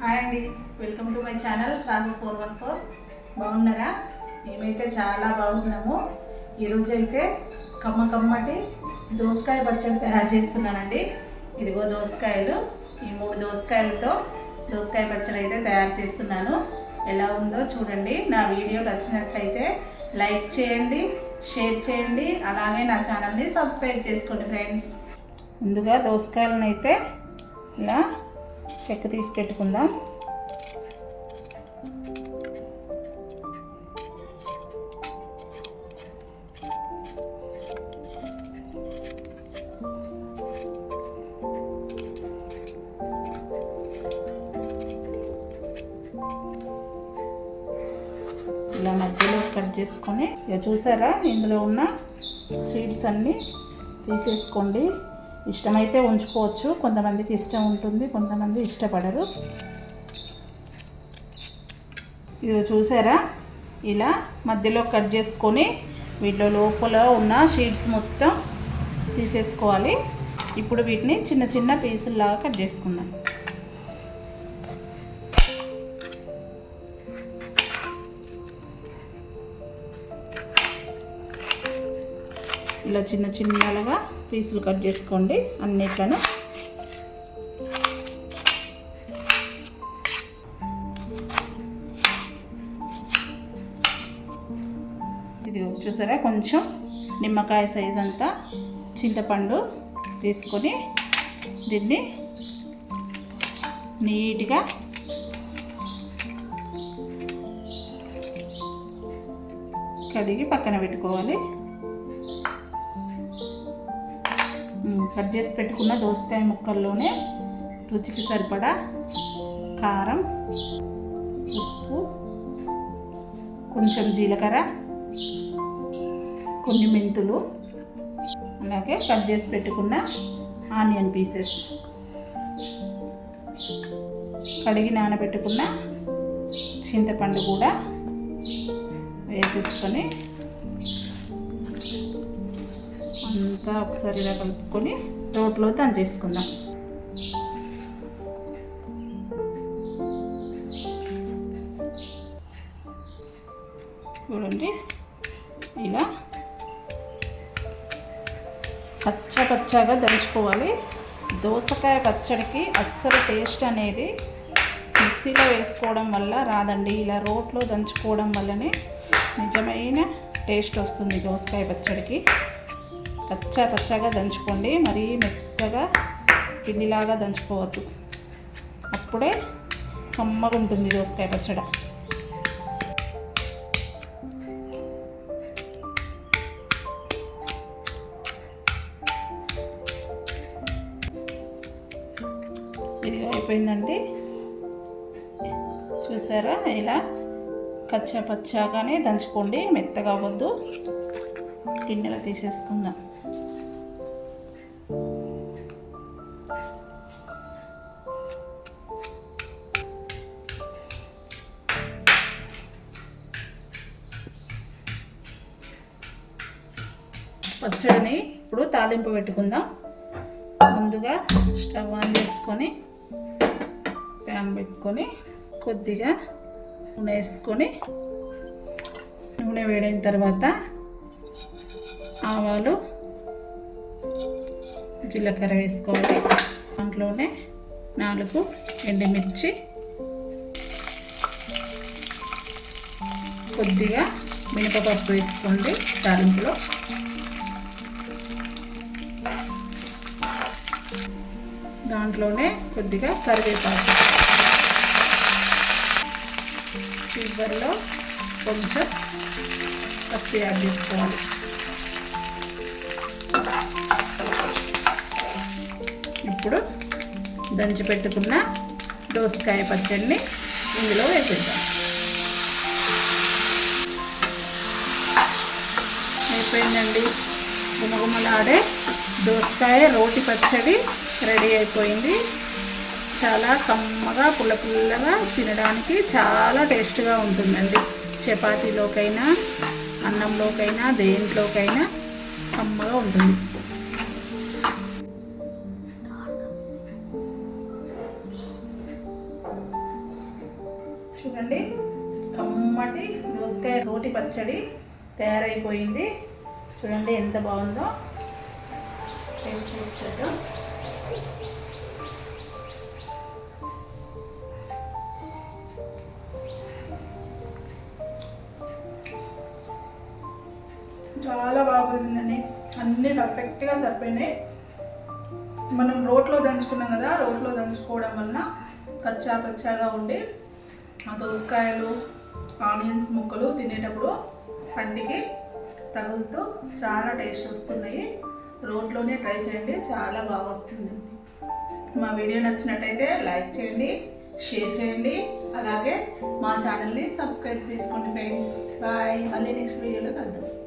Hi అండి. Welcome to my channel సాగు four one four బాగున్నారా? మేమైతే చాలా బాగున్నాము. ఈరోజు అయితే కమ్మ కమ్మటి దోసకాయ పచ్చడి తయారు చేస్తున్నానండి. ఇదిగో దోసకాయలు. ఈ మూడు దోసకాయలతో దోసకాయ పచ్చడి అయితే తయారు చేస్తున్నాను. ఎలా ఉందో చూడండి. నా వీడియో నచ్చినట్లయితే లైక్ చేయండి షేర్ చేయండి అలాగే నా ఛానల్ని సబ్స్క్రైబ్ చేసుకోండి ఫ్రెండ్స్. ముందుగా దోసకాయలను అయితే ఇలా చెక్క తీసి పెట్టుకుందాం. ఇలా మధ్యలో కట్ చేసుకొని ఇక చూసారా? ఇందులో ఉన్న సీడ్స్ అన్నీ తీసేసుకోండి. ఇష్టమైతే ఉంచుకోవచ్చు. కొంతమందికి ఇష్టం ఉంటుంది కొంతమంది ఇష్టపడరు. ఇది చూసారా? ఇలా మధ్యలో కట్ చేసుకొని వీటిలో లోపల ఉన్న షీడ్స్ మొత్తం తీసేసుకోవాలి. ఇప్పుడు వీటిని చిన్న చిన్న పీసుల్లాగా కట్ చేసుకుందాం. ఇలా చిన్న చిన్నలుగా పీసులు కట్ చేసుకోండి అన్నిట్లను. ఇది చూసారా? కొంచెం నిమ్మకాయ సైజ్ అంతా చింతపండు తీసుకొని దీన్ని నీట్గా కడిగి పక్కన పెట్టుకోవాలి. కట్ చేసి పెట్టుకున్న దోసకాయ ముక్కల్లోనే రుచికి సరిపడా కారం ఉప్పు కొంచెం జీలకర్ర కొన్ని మెంతులు అలాగే కట్ చేసి పెట్టుకున్న ఆనియన్ పీసెస్. కడిగి నానబెట్టుకున్న చింతపండు కూడా వేసేసుకొని అంతా ఒకసారి ఇలా కలుపుకొని రోట్లో దంచేసుకుందాం. చూడండి ఇలా పచ్చ పచ్చగా దంచుకోవాలి. దోసకాయ పచ్చడికి అస్సలు టేస్ట్ అనేది మిక్సీలో వేసుకోవడం వల్ల రాదండి. ఇలా రోట్లో దంచుకోవడం వల్లనే నిజమైన టేస్ట్ వస్తుంది దోసకాయ పచ్చడికి. పచ్చ పచ్చగా దంచుకోండి. మరీ మెత్తగా పిండిలాగా దంచుకోవద్దు. అప్పుడే కమ్మగా ఉంటుంది దోసకాయ పచ్చడి. ఇది అయిపోయిందండి. చూసారా? ఇలా కచ్చా పచ్చాగానే దంచుకోండి. మెత్తగా అవ్వద్దు. గిన్నెలో తీసేసుకుందాం. పచ్చడిని ఇప్పుడు తాలింపు పెట్టుకుందాం. ముందుగా స్టవ్ ఆన్ చేసుకొని ప్యాన్ పెట్టుకొని కొద్దిగా నూనె వేసుకొని నూనె వేడైన తర్వాత ఆవాలు జీలకర్ర వేసుకోవాలి. దాంట్లోనే నాలుగు ఎండుమిర్చి కొద్దిగా మినపప్పు వేసుకోండి తాలింపులో. దాంట్లోనే కొద్దిగా కరివేపాకు. చివరిలో కొంచెం పసుపు యాడ్ చేసుకోవాలి. ఇప్పుడు దంచి పెట్టుకున్న దోసకాయ పచ్చడిని ఇందులో వేసేద్దాం. అయిపోయిందండి. గుమగుమలాడే దోసకాయ రోటి పచ్చడి రెడీ అయిపోయింది. చాలా కమ్మగా పుల్ల పుల్లగా తినడానికి చాలా టేస్ట్గా ఉంటుందండి. చపాతీలోకైనా అన్నంలోకైనా దేంట్లోకైనా కమ్మగా ఉంటుంది. చూడండి కమ్మటి దోసకాయ రోటి పచ్చడి తయారైపోయింది. చూడండి ఎంత బాగుందో. టేస్ట్ చూపించద్దు చాలా బాగుందండి. అన్నీ పర్ఫెక్ట్గా సరిపోయినాయి. మనం రోట్లో దంచుకున్నాం కదా రోట్లో దంచుకోవడం వలన కచ్చా పచ్చాగా ఉండి ఆ దోసకాయలు ఆనియన్స్ ముక్కలు తినేటప్పుడు పంటికి తగులుతూ చాలా టేస్ట్ వస్తున్నాయి. రోట్లోనే ట్రై చేయండి చాలా బాగా వస్తుంది. మా వీడియో నచ్చినట్టయితే లైక్ చేయండి షేర్ చేయండి అలాగే మా ఛానల్ని సబ్స్క్రైబ్ చేసుకోండి ఫ్రెండ్స్. బాయ్. మళ్ళీ నెక్స్ట్ వీడియోలో కలుద్దాం.